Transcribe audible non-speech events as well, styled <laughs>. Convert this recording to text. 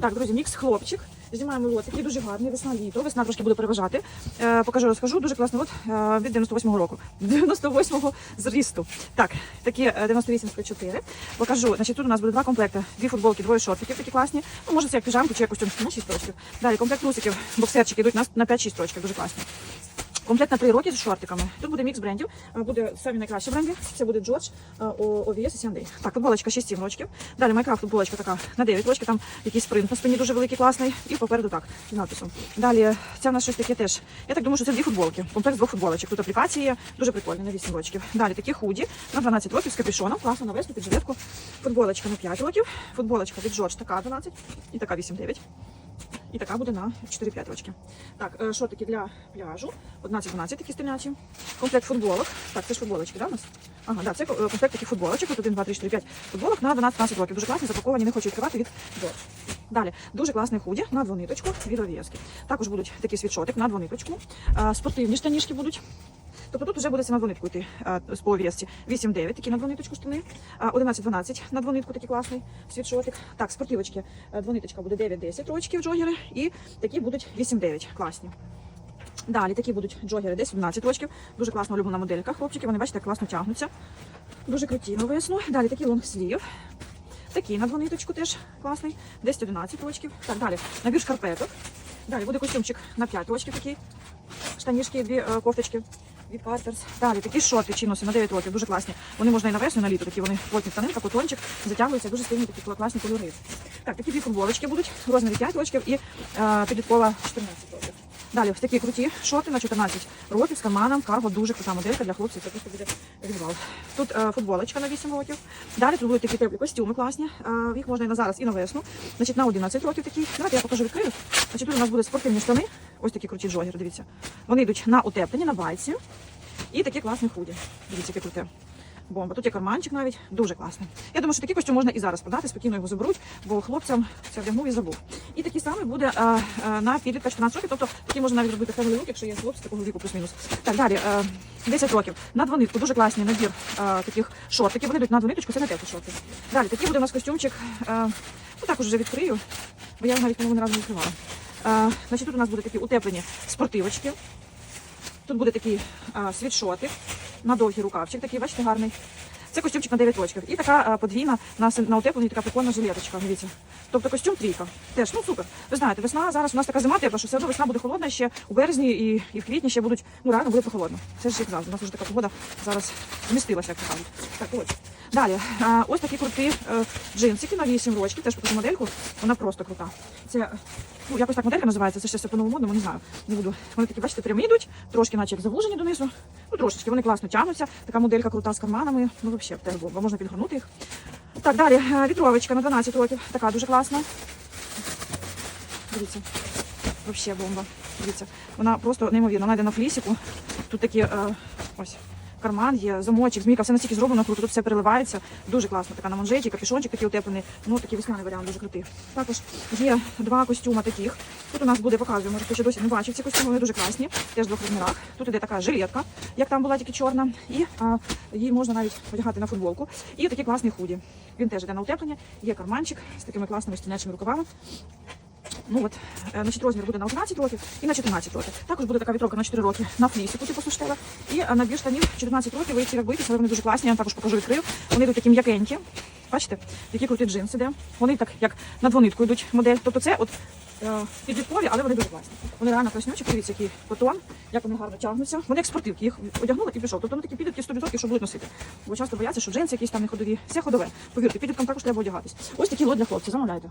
Так, друзі, мікс хлопчик. Знімаємо лот, який дуже гарний, весна літо. Весна трошки буде переважати. Е, покажу, розкажу. Дуже класний лот е, від 98-го року. <laughs> 98-го зрісту. Так, такі е, 98 Покажу. Значить, тут у нас буде два комплекти. Дві футболки, двоє шортиків, такі класні. Ну, може, це як піжамку чи як костюм на 6 років. Далі комплект трусиків, боксерчики йдуть на, на 5-6 років. Дуже класні. Комплект на 3 роки з шортиками. Тут буде мікс брендів. Е, Буде самі найкращі бренди. Це буде Джордж, е, і Сянди. Так, футболочка 6-7 рочків. Далі Майкрафт футболочка така на 9 рочків. Там якийсь принт на спині дуже великий, класний. І попереду так, з надписом. Далі це в нас щось таке теж. Я так думаю, що це дві футболки. Комплект двох футболочок. Тут аплікації дуже прикольні на 8 рочків. Далі такі худі на 12 років з капюшоном. Класно на весну під жилетку. Футболочка на 5 років. Футболочка від Джордж така 12 і така 8-9. І така буде на 4-5 рочки. Так, е, шортики для пляжу. 11-12 такі стрілячі. Комплект футболок. Так, це ж футболочки, да, у нас? Ага, да, це е, комплект таких футболочок. Тут 1, 2, 3, 4, 5 футболок на 12-15 років. Дуже класні, запаковані, не хочу відкривати від Dodge. Далі, дуже класний худі на двониточку від ов'язки. Також будуть такі світшотик на двониточку. Е, Спортивні штанішки будуть. Тобто тут вже буде на двонитку йти з по овєсці. 8-9 такі на двониточку штани. А, 11-12 на двонитку такий класний світшотик. Так, спортивочки. е, Двониточка буде 9-10 рочків джогери. І такі будуть 8-9 класні. Далі такі будуть джогери десь 12 рочків. Дуже класна улюблена моделька. Хлопчики, вони бачите, класно тягнуться. Дуже круті на весну. Далі такі лонгслів. Такий на двониточку теж класний. 10-11 рочків. Так, далі набір шкарпеток. Далі буде костюмчик на 5 рочків такий. Штанішки, дві е, кофточки від Картерс. Далі такі шорти чиноси на 9 років, дуже класні. Вони можна і на весну, і на літо. Такі вони плотні тканинка, котончик, затягуються, дуже стильні такі класні кольори. Так, такі дві футболочки будуть, розмірі 5 років і е, підліткова 14 років. Далі такі круті шорти на 14 років з карманом, карго, дуже крута моделька для хлопців. Це просто буде візуал. Тут е, футболочка на 8 років. Далі тут будуть такі теплі костюми класні. Е, їх можна і на зараз, і на весну. Значить, на 11 років такі. Давайте я покажу відкрию. Значить, тут у нас будуть спортивні штани. Ось такі круті джогери, дивіться. Вони йдуть на утеплені, на байці. І такі класні худі. Дивіться, яке круте. Бомба. Тут є карманчик навіть, дуже класний. Я думаю, що такий костюм можна і зараз продати, спокійно його заберуть, бо хлопцям це вдягнув і забув. І такий самий буде а, а, на підлітка 14 років, тобто такий можна навіть робити family look, якщо є хлопці такого віку плюс-мінус. Так, далі, а, 10 років. На двонитку, дуже класний набір а, таких шортиків. Вони йдуть на двониточку, це не теплі шорти. Далі, такий буде у нас костюмчик, а, ну також вже відкрию, бо я навіть по-моєму, ні разу не відкривала. А, тут у нас будуть такі утеплені спортивочки. Тут буде такий а, світшотик на довгий рукавчик, такий, бачите, гарний. Це костюмчик на 9 рочків. І така а, подвійна на, на утепленій така прикольна жилеточка. Дивіться. Тобто костюм трійка. Теж, ну супер. Ви знаєте, весна зараз у нас така зима тепла, що все одно весна буде холодна ще у березні і, і в квітні ще будуть, ну реально буде прохолодно. Це ж як завжди. У нас вже така погода зараз змістилася, як то кажуть. Так, ось. Далі, а, ось такі круті е, джинсики на 8 рочків, теж покажу модельку. Вона просто крута. Це ну, якось так моделька називається, це ще все по-новому модному, не знаю. Не буду. Вони такі, бачите, прямі йдуть, трошки наче як завужені донизу. Ну, трошечки, вони класно тягнуться. Така моделька крута з карманами. Ну, взагалі, теж бомба, можна підгорнути їх. Так, далі, е, вітровочка на 12 років. Така дуже класна. Дивіться. Взагалі бомба. Дивіться. Вона просто неймовірно. Вона йде на флісіку. Тут такі е, ось. Карман є, замочок, змійка, все настільки зроблено круто, тут все переливається. Дуже класно. Така на манжеті, капюшончик такий утеплений. Ну такий весняний варіант, дуже крутий. Також є два костюми таких. Тут у нас буде показую, може хто ще досі не бачив ці костюми, вони дуже класні, теж в двох розмірах. Тут іде така жилетка, як там була тільки чорна, і а, її можна навіть одягати на футболку. І такий класний худі. Він теж іде на утеплення, є карманчик з такими класними стінячими рукавами. Ну от, е, значить, розмір буде на 11 років і на 14 років. Також буде така вітровка на 4 роки на флісику, типу суштела. І е, набір штанів 14 років, ви їх боїтеся, але вони дуже класні, я вам також покажу відкрию. Вони йдуть такі м'якенькі. Бачите, які круті джинси, де вони так як на двонитку йдуть модель. Тобто це от е, підліткові, але вони дуже класні. Вони реально класнючі, дивіться, який котон, як вони гарно тягнуться. Вони як спортивки, їх одягнули і пішов. Тобто вони такі підлітки 100%, що будуть носити. Бо часто бояться, що джинси якісь там не ходові. Все ходове. Повірте, підліткам також треба одягатись. Ось такі лот для хлопців, замовляйте.